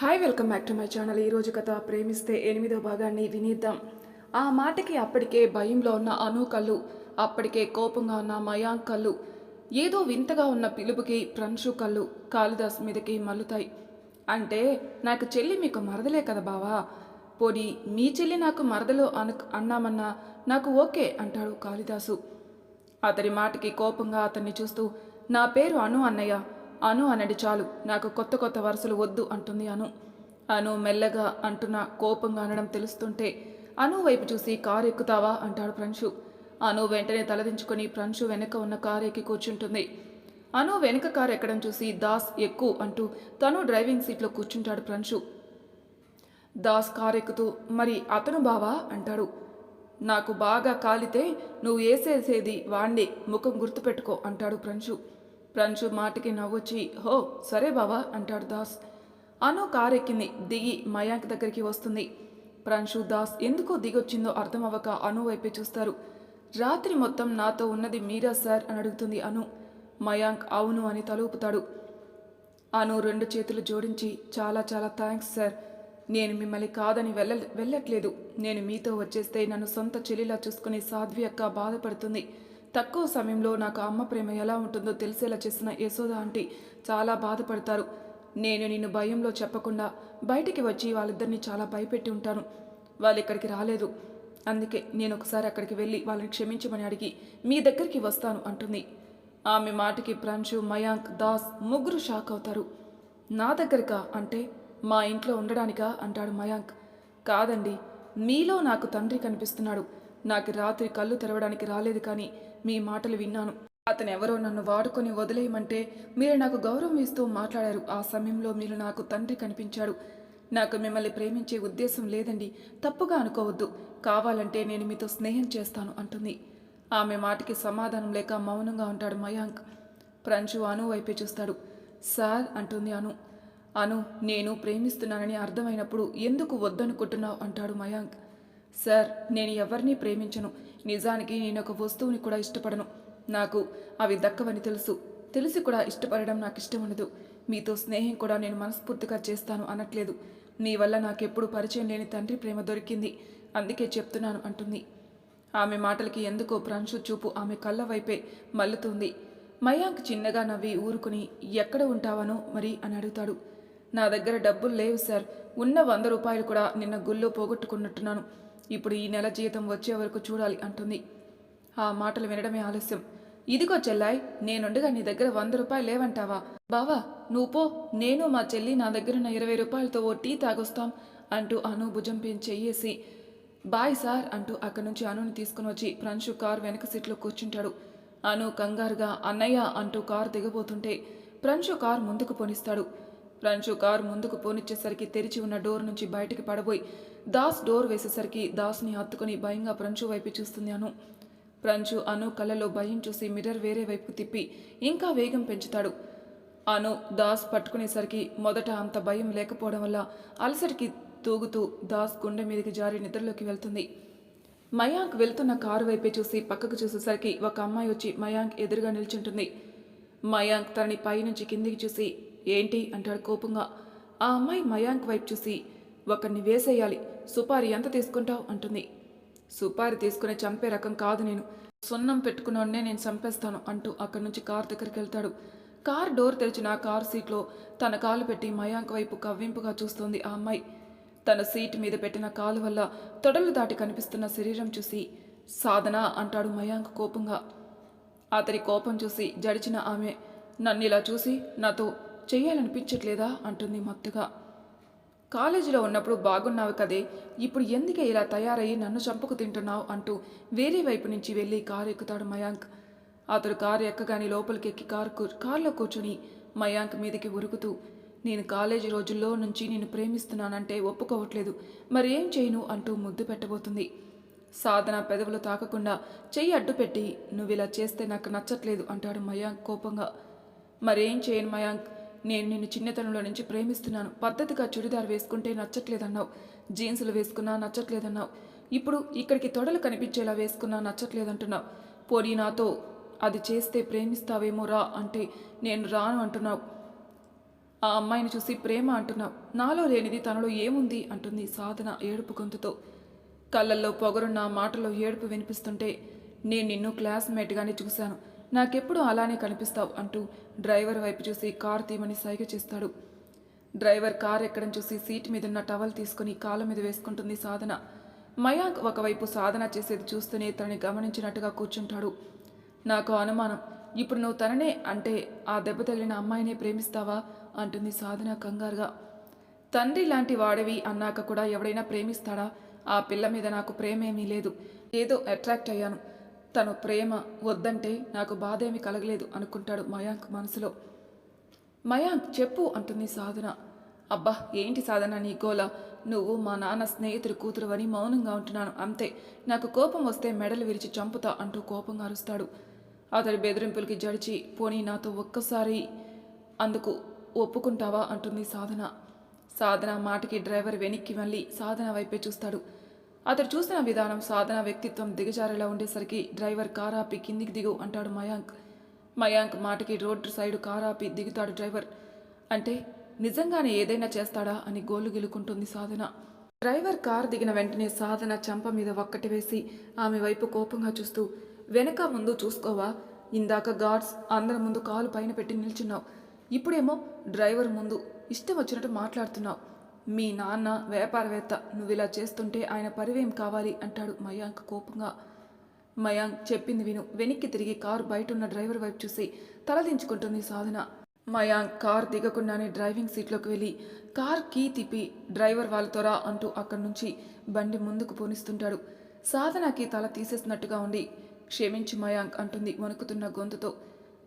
Hi welcome back to my channel ఈరోజు కథ ప్రేమిస్తే ఎనిమిదో భాగాన్ని వినిద్దాం. ఆ మాటకి అప్పటికే భయంలో ఉన్న అను కళ్ళు అప్పటికే కోపంగా ఉన్న మయాంక్ కళ్ళు ఏదో వింతగా ఉన్న పిలుపుకి ప్రంశు కళ్ళు కాళిదాస్ మీదకి మల్లుతాయి. అంటే నాకు చెల్లి మీకు మరదలే కదా బావా? పోనీ మీ చెల్లి నాకు మరదలు అను అన్నామన్నా నాకు ఓకే అంటాడు కాళిదాసు. అతడి మాటకి కోపంగా అతన్ని చూస్తూ నా పేరు అను అన్నయ్య అను అనడి చాలు. నాకు కొత్త కొత్త వరుసలు వద్దు అంటుంది అను. అను మెల్లగా అంటున్న కోపంగా అనడం తెలుస్తుంటే అను వైపు చూసి కారు ఎక్కుతావా? అంటాడు ప్రంశు అను వెంటనే తలదించుకొని ప్రంశు వెనక ఉన్న కారు ఎక్కి కూర్చుంటుంది. అను వెనక కారు ఎక్కడం చూసి దాస్ ఎక్కు అంటూ తను డ్రైవింగ్ సీట్లో కూర్చుంటాడు ప్రంశు దాస్ కారు ఎక్కుతూ మరి అతను బావా? అంటాడు. నాకు బాగా కాలితే నువ్వు వేసేసేది వాణ్ణి ముఖం గుర్తుపెట్టుకో అంటాడు ప్రంశు ప్రంశు మాటకి నవ్వొచ్చి హో సరే బావా అంటాడు దాస్. అను కారెక్కింది దిగి మయాంక్ దగ్గరికి వస్తుంది. ప్రంశు దాస్ ఎందుకో దిగొచ్చిందో అర్థం అవ్వక అను వైపే చూస్తారు. రాత్రి మొత్తం నాతో ఉన్నది మీరా సార్ అని అడుగుతుంది అను. మయాంక్ అవును అని తలూపుతాడు. అను రెండు చేతులు జోడించి చాలా చాలా థ్యాంక్స్ సార్. నేను మిమ్మల్ని కాదని వెళ్ళ వెళ్ళట్లేదు. నేను మీతో వచ్చేస్తే నన్ను సొంత చెల్లిలా చూసుకుని సాధ్వి అక్క బాధపడుతుంది. తక్కువ సమయంలో నాకు అమ్మ ప్రేమ ఎలా ఉంటుందో తెలిసేలా చేసిన యశోద ఆంటీ చాలా బాధపడతారు. నేను నిన్ను భయంలో చెప్పకుండా బయటికి వచ్చి వాళ్ళిద్దరిని చాలా భయపెట్టి ఉంటాను. వాళ్ళు ఇక్కడికి రాలేదు. అందుకే నేను ఒకసారి అక్కడికి వెళ్ళి వాళ్ళని క్షమించమని అడిగి మీ దగ్గరికి వస్తాను అంటుంది. ఆమె మాటకి ప్రంశు మయాంక్ దాస్ ముగ్గురు షాక్ అవుతారు. నా దగ్గరకా అంటే మా ఇంట్లో ఉండడానికా అంటాడు మయాంక్. కాదండి మీలో నాకు తండ్రి కనిపిస్తున్నాడు. నాకు రాత్రి కళ్ళు తెరవడానికి రాలేదు కానీ మీ మాటలు విన్నాను. అతను ఎవరో నన్ను వాడుకొని వదిలేయమంటే మీరు నాకు గౌరవం ఇస్తూ మాట్లాడారు. ఆ సమయంలో మీరు నాకు తండ్రి కనిపించాడు. నాకు మిమ్మల్ని ప్రేమించే ఉద్దేశం లేదండి. తప్పుగా అనుకోవద్దు. కావాలంటే నేను మీతో స్నేహం చేస్తాను అంటుంది. ఆమె మాటకి సమాధానం లేక మౌనంగా ఉంటాడు మయాంక్. ప్రంచు అను వైపే చూస్తాడు. సార్ అంటుంది అను. అను నేను ప్రేమిస్తున్నానని అర్థమైనప్పుడు ఎందుకు వద్దనుకుంటున్నావు? అంటాడు మయాంక్. సార్ నేను ఎవరిని ప్రేమించను. నిజానికి నేను ఒక వస్తువుని కూడా ఇష్టపడను. నాకు అవి దక్కవని తెలుసు. తెలిసి కూడా ఇష్టపడడం నాకు ఇష్టం ఉండదు. మీతో స్నేహం కూడా నేను మనస్ఫూర్తిగా చేస్తాను అనట్లేదు. నీ వల్ల నాకెప్పుడు పరిచయం లేని తండ్రి ప్రేమ దొరికింది. అందుకే చెప్తున్నాను అంటుంది. ఆమె మాటలకి ఎందుకో ప్రంశు చూపు ఆమె కళ్ళ వైపే మల్లుతుంది. మయాంక్ చిన్నగా నవ్వి ఊరుకుని ఎక్కడ ఉంటావనో మరి? అని అడుగుతాడు. నా దగ్గర డబ్బులు లేవు సార్. ఉన్న వంద రూపాయలు కూడా నిన్న గుళ్ళో పోగొట్టుకున్నట్టున్నాను. ఇప్పుడు ఈ నెల జీతం వచ్చే వరకు చూడాలి అంటుంది. ఆ మాటలు వినడమే ఆలస్యం. ఇదిగో చెల్లాయ్ నేనుండగా నీ దగ్గర వంద రూపాయలు లేవంటావా? బావా నువ్వు పో నేను మా చెల్లి నా దగ్గరున్న ఇరవై రూపాయలతో ఓ టీ తాగొస్తాం అంటూ అను భుజం పెంచి చెయ్యేసి బాయ్ సార్ అంటూ అక్కడి నుంచి అనుని తీసుకుని వచ్చి ప్రంశు కారు వెనక సీట్లో కూర్చుంటాడు. అను కంగారుగా అన్నయ్య అంటూ కారు దిగబోతుంటే ప్రంశు కారు ముందుకు పోనిస్తాడు. ప్రంశు కారు ముందుకు పోనిచ్చేసరికి తెరిచి ఉన్న డోర్ నుంచి బయటికి పడబోయి దాస్ డోర్ వేసేసరికి దాస్ని హత్తుకుని భయంగా ప్రంచు వైపు చూస్తుంది అను ప్రంచు అను కళ్ళలో భయం చూసి మిర్రర్ వేరే వైపుకు తిప్పి ఇంకా వేగం పెంచుతాడు. అను దాస్ పట్టుకునేసరికి మొదట అంత భయం లేకపోవడం వల్ల అలసటికి తూగుతూ దాస్ గుండె మీదకి జారి నిద్రలోకి వెళ్తుంది. మయాంక్ వెళ్తున్న కారు వైపే చూసి పక్కకు చూసేసరికి ఒక అమ్మాయి వచ్చి మయాంక్ ఎదురుగా నిల్చుంటుంది. మయాంక్ తనని పైనుంచి కిందికి చూసి ఏంటి? అంటాడు కోపంగా. ఆ అమ్మాయి మయాంక్ వైపు చూసి ఒకరిని వేసేయాలి. సుపారి ఎంత తీసుకుంటావు? అంటుంది. సుపారి తీసుకుని చంపే రకం కాదు నేను. సున్నం పెట్టుకున్నోడనే నేను చంపేస్తాను అంటూ అక్కడి నుంచి కార్ దగ్గరికి వెళ్తాడు. కార్ డోర్ తెరిచిన కార్ సీట్లో తన కాలు పెట్టి మయాంక్ వైపు కవ్వింపుగా చూస్తోంది ఆ అమ్మాయి. తన సీట్ మీద పెట్టిన కాలు వల్ల తొడలు దాటి కనిపిస్తున్న శరీరం చూసి సాధన అంటాడు మయాంక్ కోపంగా. అతని కోపం చూసి జడిచిన ఆమె నన్ను ఇలా చూసి నాతో చేయాలనిపించట్లేదా అంటుంది మత్తుగా. కాలేజీలో ఉన్నప్పుడు బాగున్నావు కదే ఇప్పుడు ఎందుకే ఇలా తయారయ్యి నన్ను చంపుకు తింటున్నావు అంటూ వేరే వైపు నుంచి వెళ్ళి కారు ఎక్కుతాడు మయాంక్. అతడు కారు ఎక్కగానే లోపలికి ఎక్కి కారు కారులో కూర్చుని మయాంక్ మీదకి ఉరుకుతూ నేను కాలేజీ రోజుల్లో నుంచి నేను ప్రేమిస్తున్నానంటే ఒప్పుకోవట్లేదు మరేం చేయను అంటూ ముద్దు పెట్టబోతుంది. సాధన పెదవులు తాకకుండా చెయ్యి అడ్డు పెట్టి నువ్వు ఇలా చేస్తే నాకు నచ్చట్లేదు అంటాడు మయాంక్ కోపంగా. మరేం చేయను మయాంక్ నేను నిన్ను చిన్నతనంలో నుంచి ప్రేమిస్తున్నాను. పద్ధతిగా చుడిదార్ వేసుకుంటే నచ్చట్లేదన్నావు. జీన్సులు వేసుకున్నా నచ్చట్లేదన్నావు. ఇప్పుడు ఇక్కడికి తొడలు కనిపించేలా వేసుకున్నా నచ్చట్లేదంటున్నావు. పోనీ నాతో అది చేస్తే ప్రేమిస్తావేమో రా అంటే నేను రాను అంటున్నావు. ఆ అమ్మాయిని చూసి ప్రేమ అంటున్నావు. నాలో లేనిది తనలో ఏముంది అంటుంది సాధన ఏడుపు గొంతుతో. కళ్ళల్లో పొగరున్న మాటలో ఏడుపు వినిపిస్తుంటే నేను నిన్ను క్లాస్మేట్గానే చూశాను. నాకెప్పుడు అలానే కనిపిస్తావు అంటూ డ్రైవర్ వైపు చూసి కార్ తీమని సైగ చేస్తాడు. డ్రైవర్ కార్ ఎక్కడం చూసి సీట్ మీద ఉన్న టవల్ తీసుకుని కాళ్ళ మీద వేసుకుంటుంది సాధన. మయాంక్ ఒకవైపు సాధన చేసేది చూస్తూనే తనని గమనించినట్టుగా కూర్చుంటాడు. నాకు అనుమానం ఇప్పుడు నువ్వు తననే అంటే ఆ దెబ్బ తగిలిన అమ్మాయినే ప్రేమిస్తావా? అంటుంది సాధన కంగారుగా. తండ్రి లాంటి వాడివి అన్నాక కూడా ఎవడైనా ప్రేమిస్తాడా? ఆ పిల్ల మీద నాకు ప్రేమేమీ లేదు. ఏదో అట్రాక్ట్ అయ్యాను. తను ప్రేమ వద్దంటే నాకు బాధ ఏమీ కలగలేదు అనుకుంటాడు మయాంక్ మనసులో. మయాంక్ చెప్పు అంటుంది సాధన. అబ్బా ఏంటి సాధన నీ గోల? నువ్వు మా నాన్న స్నేహితుడి కూతురు అని మౌనంగా ఉంటున్నాను అంతే. నాకు కోపం వస్తే మెడలు విరిచి చంపుతా అంటూ కోపంగా అరుస్తాడు. అతడి బెదిరింపులకి జడిచి పోనీ నాతో ఒక్కసారి అందుకు ఒప్పుకుంటావా? అంటుంది సాధన. సాధన మాటకి డ్రైవర్ వెనక్కి మళ్ళీ సాధన వైపే చూస్తాడు. అతడు చూసిన విధానం సాధన వ్యక్తిత్వం దిగజారేలా ఉండేసరికి డ్రైవర్ కారాపి కిందికి దిగు అంటాడు మయాంక్. మయాంక్ మాటకి రోడ్డు సైడు కారాపి దిగుతాడు డ్రైవర్. అంటే నిజంగానే ఏదైనా చేస్తాడా అని గోలు గిలుకుంటుంది సాధన. డ్రైవర్ కార్ దిగిన వెంటనే సాధన చంప మీద ఒక్కటి వేసి ఆమె వైపు కోపంగా చూస్తూ వెనక ముందు చూసుకోవా? ఇందాక గార్డ్స్ అందరి ముందు కాలు పైన పెట్టి నిల్చున్నావు. ఇప్పుడేమో డ్రైవర్ ముందు. ఇష్టం వచ్చినట్టు మాట్లాడుతున్నావు. మీ నాన్న వ్యాపారవేత్త నువ్వు ఇలా చేస్తుంటే ఆయన పరివేం కావాలి? అంటాడు మయాంక్ కోపంగా. మయాంక్ చెప్పింది విను. వెనక్కి తిరిగి కారు బయట ఉన్న డ్రైవర్ వైపు చూసి తలదించుకుంటుంది సాధన. మయాంక్ కార్ దిగకుండానే డ్రైవింగ్ సీట్లోకి వెళ్ళి కార్ కీ తిప్పి డ్రైవర్ వాళ్ళతో రా అంటూ అక్కడి నుంచి బండి ముందుకు పోనిస్తుంటాడు. సాధనకి తల తీసేసినట్టుగా ఉండి క్షమించి మయాంక్ అంటుంది వణుకుతున్న గొంతుతో.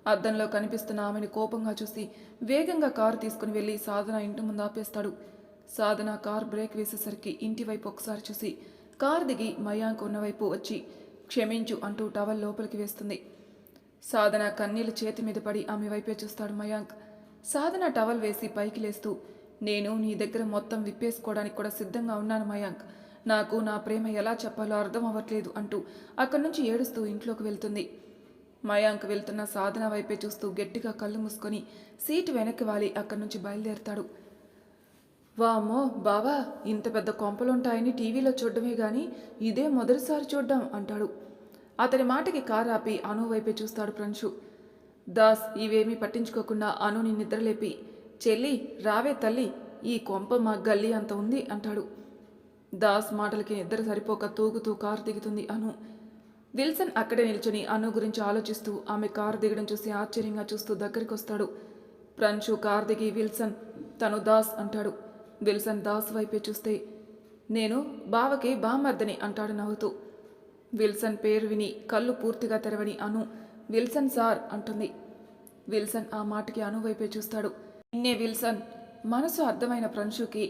అద్దంలో కనిపిస్తున్న ఆమెను కోపంగా చూసి వేగంగా కారు తీసుకుని వెళ్ళి సాధన ఇంటి ముందు ఆపేస్తాడు. సాధన కార్ బ్రేక్ వేసేసరికి ఇంటివైపు ఒకసారి చూసి కార్ దిగి మయాంక్ ఉన్న వైపు వచ్చి క్షమించు అంటూ టవల్ లోపలికి వేస్తుంది. సాధన కన్నీళ్ళు చేతి మీద పడి ఆమె వైపే చూస్తాడు మయాంక్. సాధన టవల్ వేసి పైకి లేస్తూ నేను నీ దగ్గర మొత్తం విప్పేసుకోవడానికి కూడా సిద్ధంగా ఉన్నాను మయాంక్. నాకు నా ప్రేమ ఎలా చెప్పాలో అర్థం అవ్వట్లేదు అంటూ అక్కడి నుంచి ఏడుస్తూ ఇంట్లోకి వెళ్తుంది. మయాంక్ వెళ్తున్న సాధన వైపే చూస్తూ గట్టిగా కళ్ళు మూసుకొని సీటు వెనక్కి వాలి అక్కడి నుంచి బయలుదేరుతాడు. వామ్మో బావా ఇంత పెద్ద కొంపలుంటాయని టీవీలో చూడడమే కానీ ఇదే మొదటిసారి చూడ్డాం అంటాడు. అతని మాటకి కారాపి ఆపి అను వైపే చూస్తాడు ప్రంశు దాస్ ఇవేమీ పట్టించుకోకుండా అనుని నిద్రలేపి చెల్లి రావే తల్లి ఈ కొంప మా గల్లీ అంత ఉంది అంటాడు. దాస్ మాటలకి నిద్ర సరిపోక తూగుతూ కారు దిగుతుంది అను. విల్సన్ అక్కడే నిల్చుని అను గురించి ఆలోచిస్తూ ఆమె కారు దిగడం చూసి ఆశ్చర్యంగా చూస్తూ దగ్గరికి వస్తాడు ప్రంశు కారు దిగి విల్సన్ తను దాస్ అంటాడు. విల్సన్ దాస్ వైపే చూస్తే నేను బావకి బామర్దని అంటాడు నవ్వుతూ. విల్సన్ పేరు విని కళ్ళు పూర్తిగా తెరవని అను విల్సన్ సార్ అంటుంది. విల్సన్ ఆ మాటకి అను వైపే చూస్తాడు. నిన్నే విల్సన్ మనసు అర్థమైన ప్రంశుకి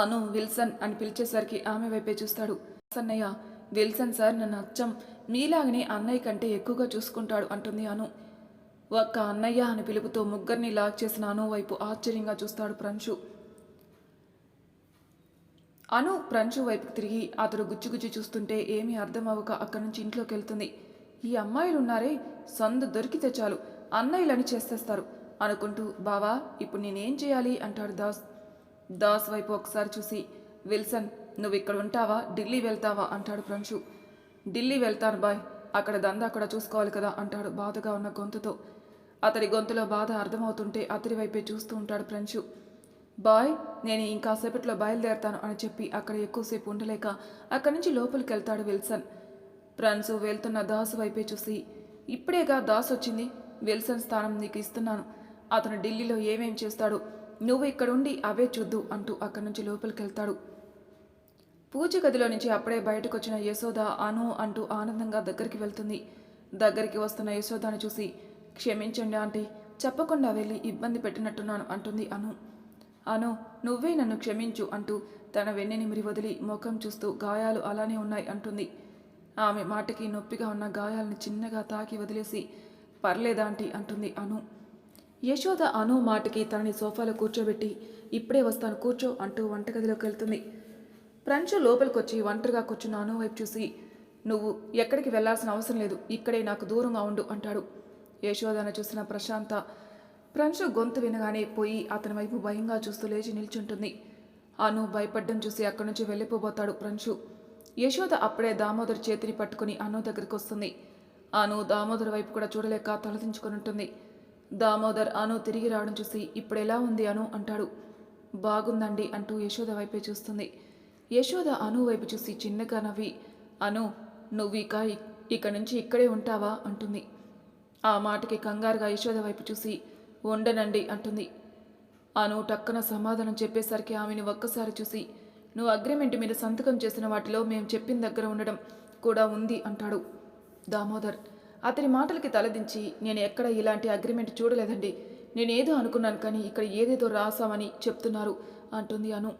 అను విల్సన్ అని పిలిచేసరికి ఆమె వైపే చూస్తాడు. సన్నయ్య విల్సన్ సార్ నన్ను అచ్చం మీలాగనే అన్నయ్య కంటే ఎక్కువగా చూసుకుంటాడు అంటుంది అను. ఒక్క అన్నయ్య అని పిలుపుతో ముగ్గురిని లాక్ చేసిన అను వైపు ఆశ్చర్యంగా చూస్తాడు ప్రంశు అను ప్రంచు వైపుకు తిరిగి అతడు గుచ్చిగుచ్చి చూస్తుంటే ఏమీ అర్థం అవ్వక అక్కడి నుంచి ఇంట్లోకి వెళ్తుంది. ఈ అమ్మాయిలు ఉన్నారే సందు దొరికితే చాలు అన్నయ్యలని చేసేస్తారు అనుకుంటూ బావా ఇప్పుడు నేనేం చేయాలి? అంటాడు దాస్. దాస్ వైపు ఒకసారి చూసి విల్సన్ నువ్వు ఇక్కడ ఉంటావా? ఢిల్లీ వెళ్తావా? అంటాడు ప్రంశు ఢిల్లీ వెళ్తాను బాయ్ అక్కడ దందా కూడా చూసుకోవాలి కదా? అంటాడు బాధగా ఉన్న గొంతుతో. అతడి గొంతులో బాధ అర్థమవుతుంటే అతడి వైపే చూస్తూ ఉంటాడు ప్రంశు బాయ్ నేను ఇంకాసేపట్లో బయలుదేరతాను అని చెప్పి అక్కడ ఎక్కువసేపు ఉండలేక అక్కడి నుంచి లోపలికి వెళ్తాడు విల్సన్. ప్రంశు వెళ్తున్న దాసు వైపే చూసి ఇప్పుడేగా దాస్ వచ్చింది? విల్సన్ స్థానం నీకు ఇస్తున్నాను. అతను ఢిల్లీలో ఏమేం చేస్తాడు? నువ్వు ఇక్కడుండి అవే చూద్దు అంటూ అక్కడి నుంచి లోపలికి వెళ్తాడు. పూజ గదిలో నుంచి అప్పుడే బయటకు వచ్చిన యశోద అను అంటూ ఆనందంగా దగ్గరికి వెళ్తుంది. దగ్గరికి వస్తున్న యశోదాను చూసి క్షమించండి ఆంటీ చెప్పకుండా వెళ్ళి ఇబ్బంది పెట్టినట్టున్నాను అంటుంది అను. అను నువ్వే నన్ను క్షమించు అంటూ తన వెన్నెనిమిరి వదిలి ముఖం చూస్తూ గాయాలు అలానే ఉన్నాయి అంటుంది. ఆమె మాటకి నొప్పిగా ఉన్న గాయాలను చిన్నగా తాకి వదిలేసి పర్లేదాంటి అంటుంది అను. యశోద అను మాటకి తనని సోఫాలో కూర్చోబెట్టి ఇప్పుడే వస్తాను కూర్చో అంటూ వంటగదిలోకి వెళ్తుంది. ప్రంచు లోపలికొచ్చి ఒంటరిగా కూర్చున్న అను వైపు చూసి నువ్వు ఎక్కడికి వెళ్ళాల్సిన అవసరం లేదు ఇక్కడే నాకు దూరంగా ఉండు అంటాడు. యశోదను చూసిన ప్రశాంత ప్రంశు గొంతు వినగానే పోయి అతని వైపు భయంగా చూస్తూ లేచి నిల్చుంటుంది. అను భయపడ్డం చూసి అక్కడి నుంచి వెళ్ళిపోబోతాడు ప్రంశు యశోద అప్పుడే దామోదర్ చేతిని పట్టుకుని అను దగ్గరికి వస్తుంది. అను దామోదర్ వైపు కూడా చూడలేక తలదించుకొని ఉంటుంది దామోదర్ అను తిరిగి రావడం చూసి ఇప్పుడెలా ఉంది అను అంటాడు. బాగుందండి అంటూ యశోద వైపే చూస్తుంది. యశోద అను వైపు చూసి చిన్నగా నవ్వి అను నువ్వు ఇక ఇక్కడి నుంచి ఇక్కడే ఉంటావా? అంటుంది. ఆ మాటకి కంగారుగా యశోద వైపు చూసి ఉండనండి అంటుంది. అను టక్కన సమాధానం చెప్పేసరికి ఆమెను ఒక్కసారి చూసి నువ్వు అగ్రిమెంట్ మీద సంతకం చేసిన వాటిలో మేము చెప్పిన దగ్గర ఉండడం కూడా ఉంది అంటాడు దామోదర్. అతని మాటలకి తలదించి నేను ఎక్కడ ఇలాంటి అగ్రిమెంట్ చూడలేదండి. నేనేదో అనుకున్నాను కానీ ఇక్కడ ఏదేదో రాసామని చెప్తున్నారు అంటుంది అను.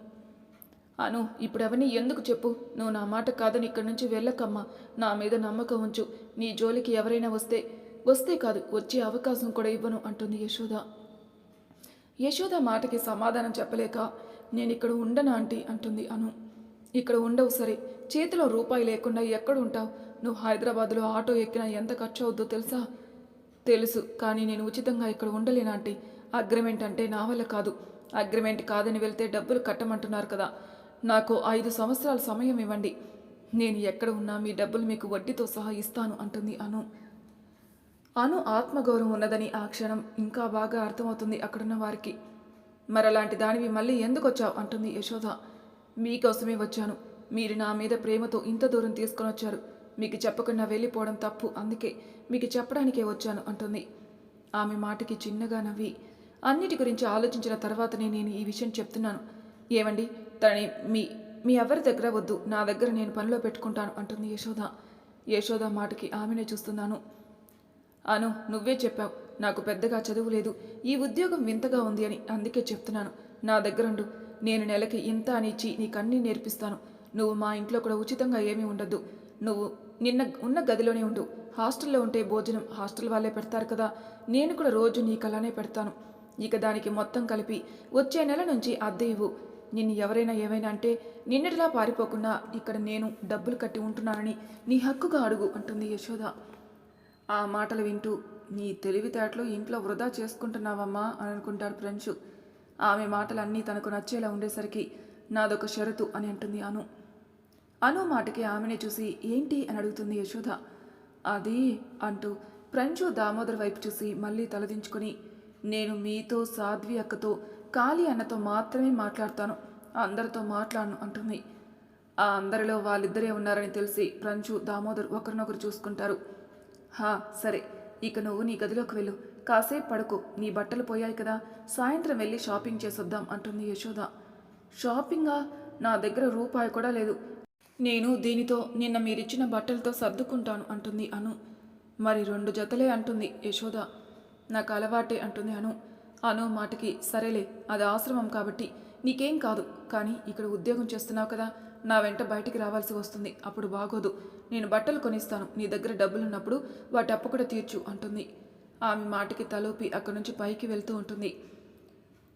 అను ఇప్పుడవన్నీ ఎందుకు చెప్పు? నువ్వు నా మాట కాదని ఇక్కడి నుంచి వెళ్ళకమ్మా. నా మీద నమ్మకం ఉంచు. నీ జోలికి ఎవరైనా వస్తే వస్తే కాదు వచ్చే అవకాశం కూడా ఇవ్వను అంటుంది యశోద. యశోద మాటకి సమాధానం చెప్పలేక నేను ఇక్కడ ఉండనా ఆంటీ? అంటుంది అను. ఇక్కడ ఉండవు సరే చేతిలో రూపాయి లేకుండా ఎక్కడ ఉంటావు? నువ్వు హైదరాబాద్లో ఆటో ఎక్కినా ఎంత ఖర్చు అవుద్దో తెలుసా? తెలుసు కానీ నేను ఉచితంగా ఇక్కడ ఉండలేనాంటీ అగ్రిమెంట్ అంటే నా వల్ల కాదు. అగ్రిమెంట్ కాదని వెళ్తే డబ్బులు కట్టమంటున్నారు కదా. నాకు ఐదు సంవత్సరాల సమయం ఇవ్వండి. నేను ఎక్కడ ఉన్నా మీ డబ్బులు మీకు వడ్డీతో సహా ఇస్తాను అంటుంది అను. అను ఆత్మగౌరవం ఉన్నదని ఆ క్షణం ఇంకా బాగా అర్థమవుతుంది అక్కడున్న వారికి. మరలాంటి దానివి మళ్ళీ ఎందుకు వచ్చావు అంటుంది యశోద. మీకోసమే వచ్చాను. మీరు నా మీద ప్రేమతో ఇంత దూరం తీసుకొని వచ్చారు. మీకు చెప్పకుండా వెళ్ళిపోవడం తప్పు. అందుకే మీకు చెప్పడానికే వచ్చాను అంటుంది. ఆమె మాటకి చిన్నగా నవ్వి అన్నిటి గురించి ఆలోచించిన తర్వాతనే నేను ఈ విషయం చెప్తున్నాను. ఏమండి తనని మీ మీ ఎవరి దగ్గర వద్దు. నా దగ్గర నేను పనిలో పెట్టుకుంటాను అంటుంది యశోద. యశోద మాటకి ఆమెనే చూస్తున్నాను. అను నువ్వే చెప్పావు. నాకు పెద్దగా చదువు లేదు. ఈ ఉద్యోగం వింతగా ఉంది అని అందుకే చెప్తున్నాను. నా దగ్గరుండు. నేను నెలకి ఇంత అని ఇచ్చి నీకన్నీ నేర్పిస్తాను. నువ్వు మా ఇంట్లో కూడా ఉచితంగా ఏమీ ఉండద్దు. నువ్వు నిన్న ఉన్న గదిలోనే ఉండు. హాస్టల్లో ఉంటే భోజనం హాస్టల్ వాళ్ళే పెడతారు కదా. నేను కూడా రోజు నీకు అలానే పెడతాను. ఇక దానికి మొత్తం కలిపి వచ్చే నెల నుంచి అద్దె ఇవ్వు. నిన్ను ఎవరైనా ఏమైనా అంటే నిన్నటిలా పారిపోకుండా ఇక్కడ నేను డబ్బులు కట్టి ఉంటున్నానని నీ హక్కుగా అడుగు అంటుంది యశోద. ఆ మాటలు వింటూ నీ తెలివితేటలు ఇంట్లో వృధా చేసుకుంటున్నావమ్మా అని అనుకుంటాడు ఫ్రెంచు. ఆమె మాటలన్నీ తనకు నచ్చేలా ఉండేసరికి నాదొక షరతు అని అంటుంది అను. అను మాటకి ఆమెనే చూసి ఏంటి? అని అడుగుతుంది యశోద. అది అంటూ ఫ్రెంచు దామోదర్ వైపు చూసి మళ్ళీ తలదించుకొని నేను మీతో సాధ్వి అక్కతో కాళీ అన్నతో మాత్రమే మాట్లాడతాను. అందరితో మాట్లాడను అంటుంది. ఆ అందరిలో వాళ్ళిద్దరే ఉన్నారని తెలిసి ఫ్రెంచు దామోదర్ ఒకరినొకరు చూసుకుంటారు. హా సరే. ఇక నువ్వు నీ గదిలోకి వెళ్ళు. కాసేపు పడుకో. నీ బట్టలు పోయాయి కదా. సాయంత్రం వెళ్ళి షాపింగ్ చేసొద్దాం అంటుంది యశోద. షాపింగా? నా దగ్గర రూపాయి కూడా లేదు. నేను దీనితో నిన్న మీరిచ్చిన బట్టలతో సర్దుకుంటాను అంటుంది అను. మరి రెండు జతలే అంటుంది యశోద. నాకు అలవాటే అంటుంది అను. అను మాటకి సరేలే అది ఆశ్రమం కాబట్టి నీకేం కాదు. కానీ ఇక్కడ ఉద్యోగం చేస్తున్నావు కదా. నా వెంట బయటికి రావాల్సి వస్తుంది. అప్పుడు బాగోదు. నేను బట్టలు కొనిస్తాను. నీ దగ్గర డబ్బులున్నప్పుడు వాటి అప్పు కూడా తీర్చు అంటుంది. ఆమె మాటకి తలూపి అక్కడి నుంచి పైకి వెళ్తూ ఉంటుంది.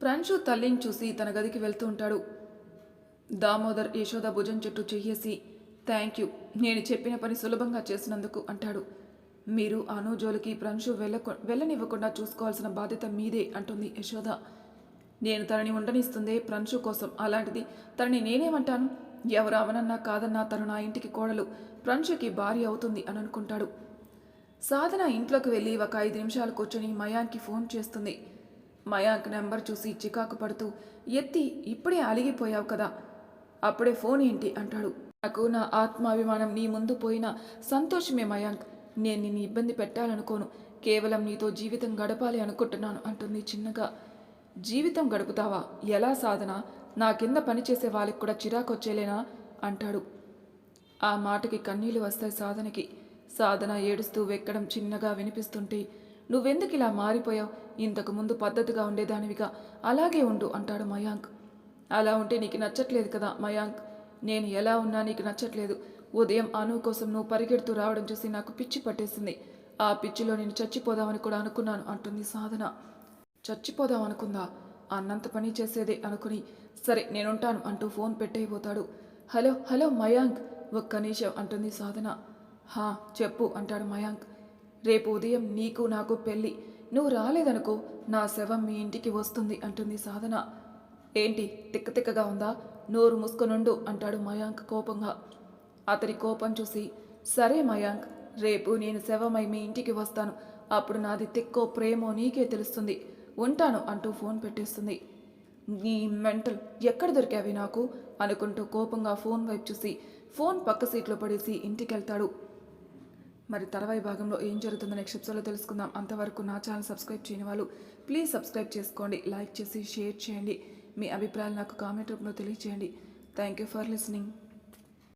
ప్రంశు తల్లిని చూసి తన గదికి వెళ్తూ ఉంటాడు. దామోదర్ యశోద భుజం చెట్టు చెయ్యేసి థ్యాంక్ యూ. నేను చెప్పిన పని సులభంగా చేసినందుకు అంటాడు. మీరు అనుజోలికి ప్రంశు వెళ్ళకు వెళ్ళనివ్వకుండా చూసుకోవాల్సిన బాధ్యత మీదే అంటుంది యశోద. నేను తనని ఉండనిస్తుందే ప్రంశు కోసం. అలాంటిది తనని నేనేమంటాను? ఎవరు అవనన్నా కాదన్నా తను నా ఇంటికి కోడలు. ప్రంశుకి భార్య అవుతుంది అని అనుకుంటాడు. సాధన ఇంట్లోకి వెళ్ళి ఒక ఐదు నిమిషాలు కూర్చొని మయాంక్కి ఫోన్ చేస్తుంది. మయాంక్ నెంబర్ చూసి చికాకు పడుతూ ఎత్తి ఇప్పుడే అలిగిపోయావు కదా. అప్పుడే ఫోన్ ఏంటి అంటాడు. నాకు నా ఆత్మాభిమానం నీ ముందు పోయిన సంతోషమే మయాంక్. నేను నిన్ను ఇబ్బంది పెట్టాలనుకోను. కేవలం నీతో జీవితం గడపాలి అనుకుంటున్నాను అంటుంది చిన్నగా. జీవితం గడుపుతావా? ఎలా సాధన? నా కింద పనిచేసే వాళ్ళకి కూడా చిరాకు వచ్చేలేనా? అంటాడు. ఆ మాటకి కన్నీళ్ళు వస్తాయి సాధనకి. సాధన ఏడుస్తూ వెక్కడం చిన్నగా వినిపిస్తుంటే నువ్వెందుకు ఇలా మారిపోయావు? ఇంతకు ముందు పద్ధతిగా ఉండేదానివిగా. అలాగే ఉండు అంటాడు మయాంక్. అలా ఉంటే నీకు నచ్చట్లేదు కదా మయాంక్. నేను ఎలా ఉన్నా నీకు నచ్చట్లేదు. ఉదయం అను కోసం నువ్వు పరిగెడుతూ రావడం చూసి నాకు పిచ్చి పట్టేసింది. ఆ పిచ్చిలో నేను చచ్చిపోదామని కూడా అనుకున్నాను అంటుంది సాధన. చచ్చిపోదాం అనుకుందా? అన్నంత పని చేసేదే అనుకుని సరే నేనుంటాను అంటూ ఫోన్ పెట్టయిపోతాడు హలో హలో మయాంక్! ఒక్క నిమిషం అంటుంది సాధన. హా చెప్పు అంటాడు మయాంక్. రేపు ఉదయం నీకు నాకు పెళ్ళి. నువ్వు రాలేదనుకో నా శవం మీ ఇంటికి వస్తుంది అంటుంది సాధన. ఏంటి తిక్కతిక్కగా ఉందా? నోరు మూసుకొనుండు అంటాడు మయాంక్ కోపంగా. అతని కోపం చూసి సరే మయాంక్ రేపు నేను శవమై మీ ఇంటికి వస్తాను. అప్పుడు నాది తిక్కో ప్రేమో నీకే తెలుస్తుంది. ఉంటాను అంటూ ఫోన్ పెట్టేస్తుంది. నీ మెంటల్ ఎక్కడ దొరికావి నాకు? అనుకుంటూ కోపంగా ఫోన్ వైపు చూసి ఫోన్ పక్క సీట్లో పడేసి ఇంటికి వెళ్తాడు మరి తర్వాయి భాగంలో ఏం జరుగుతుందో నెక్స్ట్ ఎపిసోడ్లో తెలుసుకుందాం. అంతవరకు నా ఛానల్ సబ్స్క్రైబ్ చేయని వాళ్ళు ప్లీజ్ సబ్స్క్రైబ్ చేసుకోండి లైక్ చేసి షేర్ చేయండి. మీ అభిప్రాయాలు నాకు కామెంట్ రూపంలో తెలియజేయండి థ్యాంక్ యూ ఫర్ లిసనింగ్.